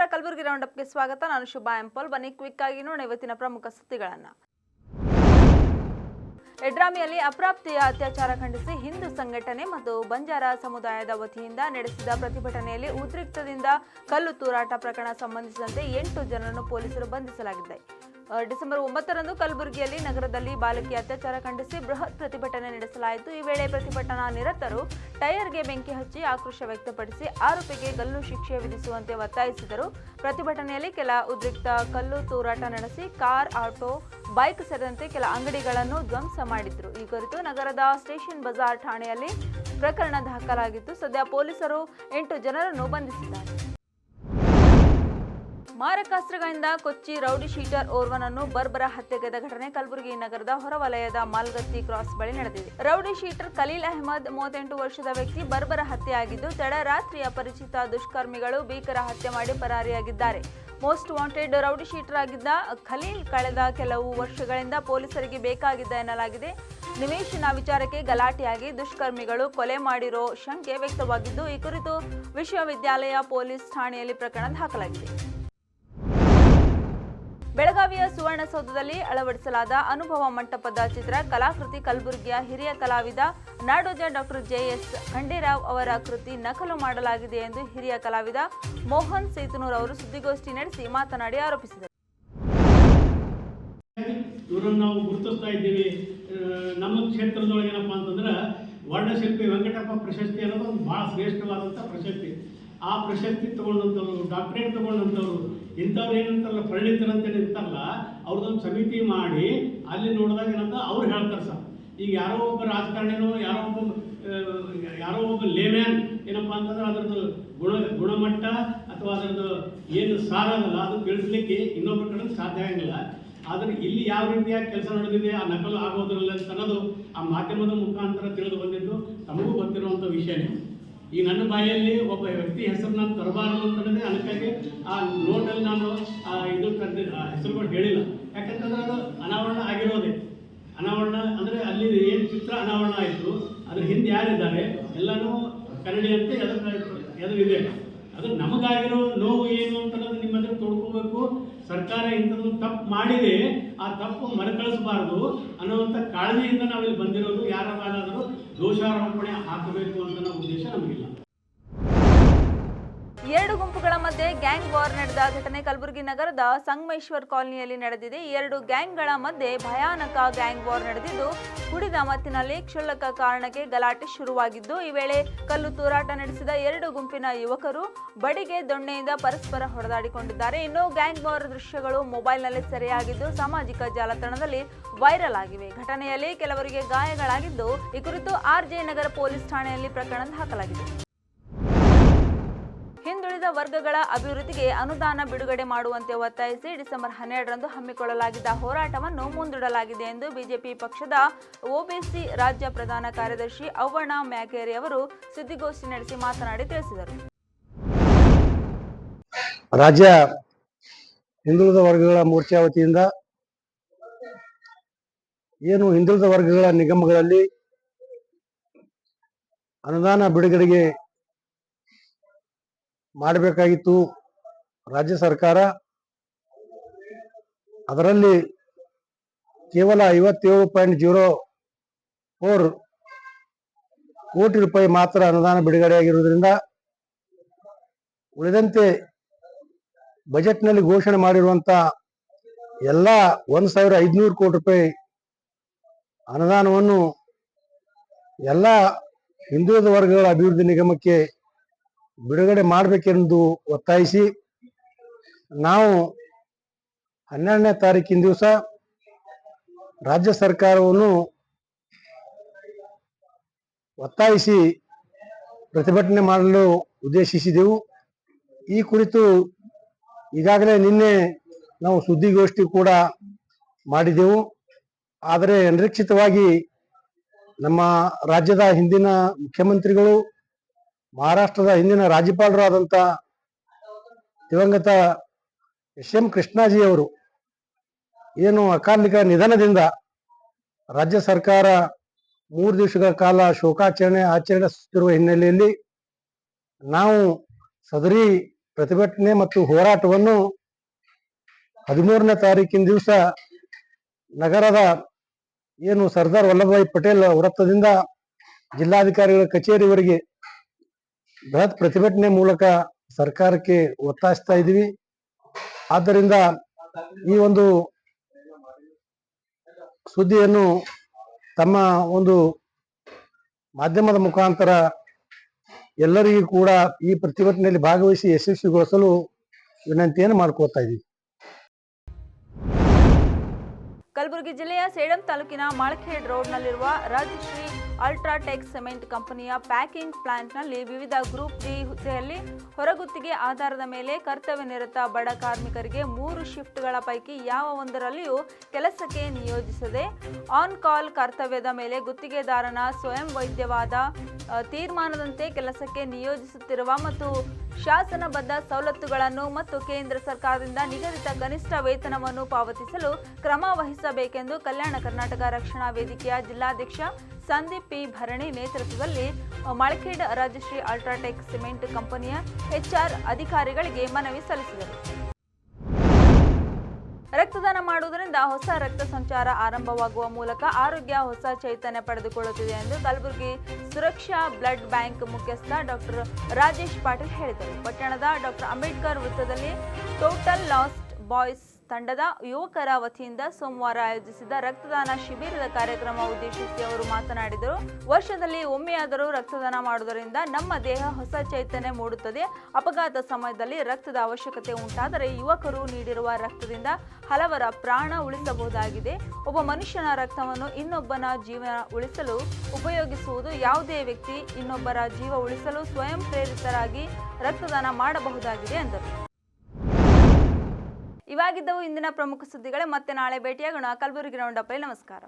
ನಮಸ್ಕಾರ. ಕಲಬುರಗಿ ರೌಂಡ್ ಸ್ವಾಗತ. ನಾನು ಶುಭಾ ಎಂಪಲ್. ಬನ್ನಿ ಕ್ವಿಕ್ ಆಗಿ ನೋಡೋಣ ಇವತ್ತಿನ ಪ್ರಮುಖ ಸುದ್ದಿಗಳನ್ನ. ಎಡ್ರಾಮಿಯಲ್ಲಿ ಅಪ್ರಾಪ್ತಿಯ ಅತ್ಯಾಚಾರ ಖಂಡಿಸಿ ಹಿಂದೂ ಸಂಘಟನೆ ಮತ್ತು ಬಂಜಾರ ಸಮುದಾಯದ ವತಿಯಿಂದ ನಡೆಸಿದ ಪ್ರತಿಭಟನೆಯಲ್ಲಿ ಉದ್ರಿಕ್ತದಿಂದ ಕಲ್ಲು ತೂರಾಟ ಪ್ರಕರಣ ಸಂಬಂಧಿಸಿದಂತೆ ಎಂಟು ಜನರನ್ನು ಪೊಲೀಸರು ಬಂಧಿಸಲಾಗಿದೆ. ಡಿಸೆಂಬರ್ ಒಂಬತ್ತರಂದು ಕಲಬುರಗಿಯಲ್ಲಿ ನಗರದಲ್ಲಿ ಬಾಲಕಿ ಅತ್ಯಾಚಾರ ಖಂಡಿಸಿ ಬೃಹತ್ ಪ್ರತಿಭಟನೆ ನಡೆಸಲಾಯಿತು. ಈ ವೇಳೆ ಪ್ರತಿಭಟನಾ ನಿರತರು ಟೈರ್ಗೆ ಬೆಂಕಿ ಹಚ್ಚಿ ಆಕ್ರೋಶ ವ್ಯಕ್ತಪಡಿಸಿ ಆರೋಪಿಗೆ ಗಲ್ಲು ಶಿಕ್ಷೆ ವಿಧಿಸುವಂತೆ ಒತ್ತಾಯಿಸಿದರು. ಪ್ರತಿಭಟನೆಯಲ್ಲಿ ಕೆಲ ಉದ್ರಿಕ್ತ ಕಲ್ಲು ತೂರಾಟ ನಡೆಸಿ ಕಾರ್, ಆಟೋ, ಬೈಕ್ ಸೇರಿದಂತೆ ಕೆಲ ಅಂಗಡಿಗಳನ್ನು ಧ್ವಂಸ ಮಾಡಿದ್ರು. ಈ ಕುರಿತು ನಗರದ ಸ್ಟೇಷನ್ ಬಜಾರ್ ಠಾಣೆಯಲ್ಲಿ ಪ್ರಕರಣ ದಾಖಲಾಗಿದ್ದು ಸದ್ಯ ಪೊಲೀಸರು ಎಂಟು ಜನರನ್ನು ಬಂಧಿಸಿದ್ದಾರೆ. ಮಾರಕಾಸ್ತ್ರಗಳಿಂದ ಕೊಚ್ಚಿ ರೌಡಿ ಶೀಟರ್ ಓರ್ವನನ್ನು ಬರ್ಬರ ಹತ್ಯೆಗೈದ ಘಟನೆ ಕಲಬುರಗಿ ನಗರದ ಹೊರವಲಯದ ಮಾಲ್ಗತ್ತಿ ಕ್ರಾಸ್ ಬಳಿ ನಡೆದಿದೆ. ರೌಡಿ ಶೀಟರ್ ಖಲೀಲ್ ಅಹಮದ್, ಮೂವತ್ತೆಂಟು ವರ್ಷದ ವ್ಯಕ್ತಿ ಬರ್ಬರ ಹತ್ಯೆಯಾಗಿದ್ದು ತಡರಾತ್ರಿ ಅಪರಿಚಿತ ದುಷ್ಕರ್ಮಿಗಳು ಭೀಕರ ಹತ್ಯೆ ಮಾಡಿ ಪರಾರಿಯಾಗಿದ್ದಾರೆ. ಮೋಸ್ಟ್ ವಾಂಟೆಡ್ ರೌಡಿ ಶೀಟರ್ ಆಗಿದ್ದ ಖಲೀಲ್ ಕಳೆದ ಕೆಲವು ವರ್ಷಗಳಿಂದ ಪೊಲೀಸರಿಗೆ ಬೇಕಾಗಿದ್ದ ಎನ್ನಲಾಗಿದೆ. ನಿವೇಶನ ವಿಚಾರಕ್ಕೆ ಗಲಾಟೆಯಾಗಿ ದುಷ್ಕರ್ಮಿಗಳು ಕೊಲೆ ಮಾಡಿರೋ ಶಂಕೆ ವ್ಯಕ್ತವಾಗಿದ್ದು, ಈ ಕುರಿತು ವಿಶ್ವವಿದ್ಯಾಲಯ ಪೊಲೀಸ್ ಠಾಣೆಯಲ್ಲಿ ಪ್ರಕರಣ ದಾಖಲಾಗಿದೆ. ಬೆಳಗಾವಿಯ ಸುವರ್ಣಸೌಧದಲ್ಲಿ ಅಳವಡಿಸಲಾದ ಅನುಭವ ಮಂಟಪದ ಚಿತ್ರ ಕಲಾಕೃತಿ ಕಲಬುರಗಿಯ ಹಿರಿಯ ಕಲಾವಿದ, ನಾಡೋಜ ಡಾಕ್ಟರ್ ಜೆಎಸ್ ಖಂಡೇರಾವ್ ಅವರ ಕೃತಿ ನಕಲು ಮಾಡಲಾಗಿದೆ ಎಂದು ಹಿರಿಯ ಕಲಾವಿದ ಮೋಹನ್ ಸೇತನೂರ್ ಅವರು ಸುದ್ದಿಗೋಷ್ಠಿ ನಡೆಸಿ ಮಾತನಾಡಿ ಆರೋಪಿಸಿದರು. ಇವರನ್ನು ನಾವು ಗುರುತಿಸ್ತಾ ಇದ್ದೀವಿ. ನಮ್ಮ ಕ್ಷೇತ್ರದೊಳಗೆ ಏನಪ್ಪ ಅಂತಂದ್ರೆ ವರ್ಣಶಿಲ್ಪಿ ವೆಂಕಟಪ್ಪ ಪ್ರಶಸ್ತಿ ಅನ್ನೋದು ಒಂದು ಭಾಳ ಶ್ರೇಷ್ಠವಾದಂಥ ಪ್ರಶಸ್ತಿ. ಆ ಪ್ರಶಸ್ತಿ ತಗೊಂಡಂಥವ್ರು ಡಾಕ್ಟ್ರೇಟ್ ತಗೊಂಡಂಥವ್ರು ಇಂಥವ್ರು ಏನಂತಾರಲ್ಲ ಪರಿಣಿತರಂತ ಇರ್ತಾರಲ್ಲ ಅವ್ರದ್ದೊಂದು ಸಮಿತಿ ಮಾಡಿ ಅಲ್ಲಿ ನೋಡಿದಾಗ ಏನಂತ ಅವ್ರು ಹೇಳ್ತಾರೆ ಸರ್. ಈಗ ಯಾರೋ ಒಬ್ಬ ರಾಜಕಾರಣಿನೋ, ಯಾರೋ ಒಬ್ಬ ಯಾರೋ ಒಬ್ಬ ಲೇಮ್ಯಾನ್ ಏನಪ್ಪ ಅಂತಂದ್ರೆ ಅದರದ್ದು ಗುಣ, ಗುಣಮಟ್ಟ ಅಥವಾ ಅದರದ್ದು ಏನು ಸಾರ ಅದಲ್ಲ, ಅದು ತಿಳಿಸ್ಲಿಕ್ಕೆ ಇನ್ನೊಬ್ಬರ ಕಡೆ ಸಾಧ್ಯ ಆಗಿಲ್ಲ ಆದರೆ ಇಲ್ಲಿ ಯಾವ ರೀತಿಯಾಗಿ ಕೆಲಸ ನಡೆದಿದೆ, ಆ ನಕಲು ಆಗೋದ್ರಲ್ಲ ಅನ್ನೋದು ಆ ಮಾಧ್ಯಮದ ಮುಖಾಂತರ ತಿಳಿದು ಬಂದಿದ್ದು, ತಮಗೂ ಗೊತ್ತಿರುವಂಥ ವಿಷಯನೇ. ಈ ನನ್ನ ಬಾಯಲ್ಲಿ ಒಬ್ಬ ವ್ಯಕ್ತಿ ಹೆಸರು ನಾನು ತರಬಾರದು ಅಂತಂದ್ರೆ ಅದಕ್ಕಾಗಿ ಆ ನೋಟಲ್ಲಿ ನಾನು ಆ ಇದು ತಂದೆ ಹೆಸರುಗಳು ಹೇಳಿಲ್ಲ. ಯಾಕಂತಂದ್ರೆ ಅದು ಅನಾವರಣ ಆಗಿರೋದೇ. ಅನಾವರಣ ಅಂದರೆ ಅಲ್ಲಿ ಏನು ಚಿತ್ರ ಅನಾವರಣ ಆಯಿತು, ಅದ್ರ ಹಿಂದೆ ಯಾರಿದ್ದಾರೆ, ಎಲ್ಲನೂ ಕನ್ನಡಿ ಅಂತ ಎದುರು ಇದೆ ಅದು ನಮಗಾಗಿರೋ ನೋವು ಏನು ಅಂತ ನಿಮ್ಮ ಹತ್ರ ತೋಡ್ಕೋಬೇಕು ಸರ್ಕಾರ ಇಂಥದ್ದು ತಪ್ಪು ಮಾಡಿದೆ. ಆ ತಪ್ಪು ಮರುಕಳಿಸಬಾರ್ದು ಅನ್ನುವಂಥ ಕಾಳಜಿಯಿಂದ ನಾವಿಲ್ಲಿ ಬಂದಿರೋದು ಯಾರ ದೋಷಾರೋಪಣೆ ಹಾಕಬೇಕು ಅಂತ ಉದ್ದೇಶ ನಮಗಿಲ್ಲ. ಎರಡು ಗುಂಪುಗಳ ಮಧ್ಯೆ ಗ್ಯಾಂಗ್ ವಾರ್ ನಡೆದ ಘಟನೆ ಕಲಬುರಗಿ ನಗರದ ಸಂಗಮೇಶ್ವರ್ ಕಾಲನಿಯಲ್ಲಿ ನಡೆದಿದೆ. ಎರಡು ಗ್ಯಾಂಗ್ಗಳ ಮಧ್ಯೆ ಭಯಾನಕ ಗ್ಯಾಂಗ್ ವಾರ್ ನಡೆದಿದ್ದು, ಕುಡಿದ ಮತ್ತಿನಲ್ಲಿ ಕ್ಷುಲ್ಲಕ ಕಾರಣಕ್ಕೆ ಗಲಾಟೆ ಶುರುವಾಗಿದ್ದು, ಈ ವೇಳೆ ಕಲ್ಲು ತೂರಾಟ ನಡೆಸಿದ ಎರಡು ಗುಂಪಿನ ಯುವಕರು ಬಡಿಗೆ ದೊಣ್ಣೆಯಿಂದ ಪರಸ್ಪರ ಹೊಡೆದಾಡಿಕೊಂಡಿದ್ದಾರೆ. ಇನ್ನು ಗ್ಯಾಂಗ್ ವಾರ್ ದೃಶ್ಯಗಳು ಮೊಬೈಲ್ನಲ್ಲಿ ಸೆರೆಯಾಗಿದ್ದು, ಸಾಮಾಜಿಕ ಜಾಲತಾಣದಲ್ಲಿ ವೈರಲ್ ಆಗಿವೆ. ಘಟನೆಯಲ್ಲಿ ಕೆಲವರಿಗೆ ಗಾಯಗಳಾಗಿದ್ದು, ಈ ಕುರಿತು ಆರ್ಜೆ ನಗರ ಪೊಲೀಸ್ ಠಾಣೆಯಲ್ಲಿ ಪ್ರಕರಣ ದಾಖಲಾಗಿದೆ. ಹಿಂದುಳಿದ ವರ್ಗಗಳ ಅಭಿವೃದ್ಧಿಗೆ ಅನುದಾನ ಬಿಡುಗಡೆ ಮಾಡುವಂತೆ ಒತ್ತಾಯಿಸಿ ಡಿಸೆಂಬರ್ ಹನ್ನೆರಡರಂದು ಹಮ್ಮಿಕೊಳ್ಳಲಾಗಿದ್ದ ಹೋರಾಟವನ್ನು ಮುಂದೂಡಲಾಗಿದೆ ಎಂದು ಬಿಜೆಪಿ ಪಕ್ಷದ ಒಬಿಸಿ ರಾಜ್ಯ ಪ್ರಧಾನ ಕಾರ್ಯದರ್ಶಿ ಅವ್ವಣ ಮ್ಯಾಕೇರಿ ಅವರು ಸುದ್ದಿಗೋಷ್ಠಿ ನಡೆಸಿ ಮಾತನಾಡಿ ತಿಳಿಸಿದರು. ರಾಜ್ಯ ಹಿಂದುಳಿದ ವರ್ಗಗಳ ಮೋರ್ಚಾ ವತಿಯಿಂದ ಏನು ಹಿಂದುಳಿದ ವರ್ಗಗಳ ನಿಗಮಗಳಲ್ಲಿ ಅನುದಾನ ಬಿಡುಗಡೆಗೆ ಮಾಡಬೇಕಾಗಿತ್ತು. ರಾಜ್ಯ ಸರ್ಕಾರ ಅದರಲ್ಲಿ ಕೇವಲ ಐವತ್ತೇಳು ಪಾಯಿಂಟ್ ಜೀರೋ ಫೋರ್ ಕೋಟಿ ರೂಪಾಯಿ ಮಾತ್ರ ಅನುದಾನ ಬಿಡುಗಡೆಯಾಗಿರುವುದರಿಂದ ಉಳಿದಂತೆ ಬಜೆಟ್ನಲ್ಲಿ ಘೋಷಣೆ ಮಾಡಿರುವಂತ ಎಲ್ಲ ಒಂದು ಸಾವಿರ ಐದುನೂರು ಕೋಟಿ ರೂಪಾಯಿ ಅನುದಾನವನ್ನು ಎಲ್ಲ ಹಿಂದುಳಿದ ವರ್ಗಗಳ ಅಭಿವೃದ್ಧಿ ನಿಗಮಕ್ಕೆ ಬಿಡುಗಡೆ ಮಾಡಬೇಕೆಂದು ಒತ್ತಾಯಿಸಿ ನಾವು ಹನ್ನೆರಡನೇ ತಾರೀಕಿನ ದಿವಸ ರಾಜ್ಯ ಸರ್ಕಾರವನ್ನು ಒತ್ತಾಯಿಸಿ ಪ್ರತಿಭಟನೆ ಮಾಡಲು ಉದ್ದೇಶಿಸಿದೆವು. ಈ ಕುರಿತು ಈಗಾಗಲೇ ನಿನ್ನೆ ನಾವು ಸುದ್ದಿಗೋಷ್ಠಿ ಕೂಡ ಮಾಡಿದೆವು. ಆದರೆ ಅನಿರೀಕ್ಷಿತವಾಗಿ ನಮ್ಮ ರಾಜ್ಯದ ಹಿಂದಿನ ಮುಖ್ಯಮಂತ್ರಿಗಳು ಮಹಾರಾಷ್ಟ್ರದ ಹಿಂದಿನ ರಾಜ್ಯಪಾಲರು ಆದಂತ ದಿವಂಗತ ಎಸ್ ಎಂ ಕೃಷ್ಣಾಜಿ ಅವರು ಏನು ಅಕಾಲಿಕ ನಿಧನದಿಂದ ರಾಜ್ಯ ಸರ್ಕಾರ ಮೂರು ದಿವಸಗಳ ಕಾಲ ಶೋಕಾಚರಣೆ ಆಚರಿಸುತ್ತಿರುವ ಹಿನ್ನೆಲೆಯಲ್ಲಿ ನಾವು ಸದರಿ ಪ್ರತಿಭಟನೆ ಮತ್ತು ಹೋರಾಟವನ್ನು ಹದಿಮೂರನೇ ತಾರೀಕಿನ ದಿವಸ ನಗರದ ಏನು ಸರ್ದಾರ್ ವಲ್ಲಭಭಾಯಿ ಪಟೇಲ್ ವೃತ್ತದಿಂದ ಜಿಲ್ಲಾಧಿಕಾರಿಗಳ ಕಚೇರಿವರೆಗೆ ಬೃಹತ್ ಪ್ರತಿಭಟನೆ ಮೂಲಕ ಸರ್ಕಾರಕ್ಕೆ ಒತ್ತಾಯಿಸ್ತಾ ಇದೀವಿ ಆದ್ದರಿಂದ ಈ ಒಂದು ಸುದ್ದಿಯನ್ನು ತಮ್ಮ ಒಂದು ಮಾಧ್ಯಮದ ಮುಖಾಂತರ ಎಲ್ಲರಿಗೂ ಕೂಡ ಈ ಪ್ರತಿಭಟನೆಯಲ್ಲಿ ಭಾಗವಹಿಸಿ ಯಶಸ್ವಿಗೊಳಿಸಲು ವಿನಂತಿಯನ್ನು ಮಾಡ್ಕೋತಾ ಇದ್ದೀವಿ. ಕಲಬುರಗಿ ಜಿಲ್ಲೆಯ ಸೇಡಂ ತಾಲೂಕಿನ ಮಾಳಖೇಡ್ ರೋಡ್ನಲ್ಲಿರುವ ರಾಜಶ್ರೀ ಅಲ್ಟ್ರಾಟೆಕ್ ಸಿಮೆಂಟ್ ಕಂಪನಿಯ ಪ್ಯಾಕಿಂಗ್ ಪ್ಲಾಂಟ್ನಲ್ಲಿ ವಿವಿಧ ಗ್ರೂಪ್ ಡಿ ಹುದ್ದೆಯಲ್ಲಿ ಹೊರಗುತ್ತಿಗೆ ಆಧಾರದ ಮೇಲೆ ಕರ್ತವ್ಯ ನಿರತ ಬಡ ಕಾರ್ಮಿಕರಿಗೆ ಮೂರು ಶಿಫ್ಟ್ಗಳ ಪೈಕಿ ಯಾವ ಒಂದರಲ್ಲಿಯೂ ಕೆಲಸಕ್ಕೆ ನಿಯೋಜಿಸದೆ ಆನ್ ಕಾಲ್ ಕರ್ತವ್ಯದ ಮೇಲೆ ಗುತ್ತಿಗೆದಾರನ ಸ್ವಯಂ ವೈದ್ಯವಾದ ತೀರ್ಮಾನದಂತೆ ಕೆಲಸಕ್ಕೆ ನಿಯೋಜಿಸುತ್ತಿರುವ ಮತ್ತು ಶಾಸನಬದ್ಧ ಸವಲತ್ತುಗಳನ್ನು ಮತ್ತು ಕೇಂದ್ರ ಸರ್ಕಾರದಿಂದ ನಿಗದಿತ ಕನಿಷ್ಠ ವೇತನವನ್ನು ಪಾವತಿಸಲು ಕ್ರಮ ವಹಿಸಬೇಕೆಂದು ಕಲ್ಯಾಣ ಕರ್ನಾಟಕ ರಕ್ಷಣಾ ವೇದಿಕೆಯ ಜಿಲ್ಲಾಧ್ಯಕ್ಷ ಸಂದೀಪ್ ಪಿ ಭರಣಿ ನೇತೃತ್ವದಲ್ಲಿ ಮಳಖೇಡ್ ರಾಜಶ್ರೀ ಅಲ್ಟ್ರಾಟೆಕ್ ಸಿಮೆಂಟ್ ಕಂಪನಿಯ ಎಚ್ಆರ್ ಅಧಿಕಾರಿಗಳಿಗೆ ಮನವಿ ಸಲ್ಲಿಸಿದರು. ರಕ್ತದಾನ ಮಾಡುವುದರಿಂದ ಹೊಸ ರಕ್ತ ಸಂಚಾರ ಆರಂಭವಾಗುವ ಮೂಲಕ ಆರೋಗ್ಯ ಹೊಸ ಚೈತನ್ಯ ಪಡೆದುಕೊಳ್ಳುತ್ತಿದೆ ಎಂದು ಕಲಬುರಗಿ ಸುರಕ್ಷಾ ಬ್ಲಡ್ ಬ್ಯಾಂಕ್ ಮುಖ್ಯಸ್ಥ ಡಾಕ್ಟರ್ ರಾಜೇಶ್ ಪಾಟೀಲ್ ಹೇಳಿದರು. ಪಟ್ಟಣದ ಡಾಕ್ಟರ್ ಅಂಬೇಡ್ಕರ್ ವೃತ್ತದಲ್ಲಿ ಟೋಟಲ್ ಲಾಸ್ಟ್ ಬಾಯ್ಸ್ ತಂಡದ ಯುವಕರ ವತಿಯಿಂದ ಸೋಮವಾರ ಆಯೋಜಿಸಿದ ರಕ್ತದಾನ ಶಿಬಿರದ ಕಾರ್ಯಕ್ರಮ ಉದ್ದೇಶಿಸಿ ಅವರು ಮಾತನಾಡಿದರು. ವರ್ಷದಲ್ಲಿ ಒಮ್ಮೆಯಾದರೂ ರಕ್ತದಾನ ಮಾಡುವುದರಿಂದ ನಮ್ಮ ದೇಹ ಹೊಸ ಚೈತನ್ಯ ಮೂಡುತ್ತದೆ. ಅಪಘಾತ ಸಮಯದಲ್ಲಿ ರಕ್ತದ ಅವಶ್ಯಕತೆ ಉಂಟಾದರೆ ಯುವಕರು ನೀಡಿರುವ ರಕ್ತದಿಂದ ಹಲವರ ಪ್ರಾಣ ಉಳಿಸಬಹುದಾಗಿದೆ. ಒಬ್ಬ ಮನುಷ್ಯನ ರಕ್ತವನ್ನು ಇನ್ನೊಬ್ಬನ ಜೀವನ ಉಳಿಸಲು ಉಪಯೋಗಿಸುವುದು ಯಾವುದೇ ವ್ಯಕ್ತಿ ಇನ್ನೊಬ್ಬರ ಜೀವ ಉಳಿಸಲು ಸ್ವಯಂ ಪ್ರೇರಿತರಾಗಿ ರಕ್ತದಾನ ಮಾಡಬಹುದಾಗಿದೆ ಎಂದರು. ಇವಾಗಿದ್ದವು ಇಂದಿನ ಪ್ರಮುಖ ಸುದ್ದಿಗಳೇ. ಮತ್ತೆ ನಾಳೆ ಭೇಟಿಯಾಗೋಣ. ಕಲಬುರಗಿ ರೌಂಡಪ್ಪಲ್ಲಿ ನಮಸ್ಕಾರ.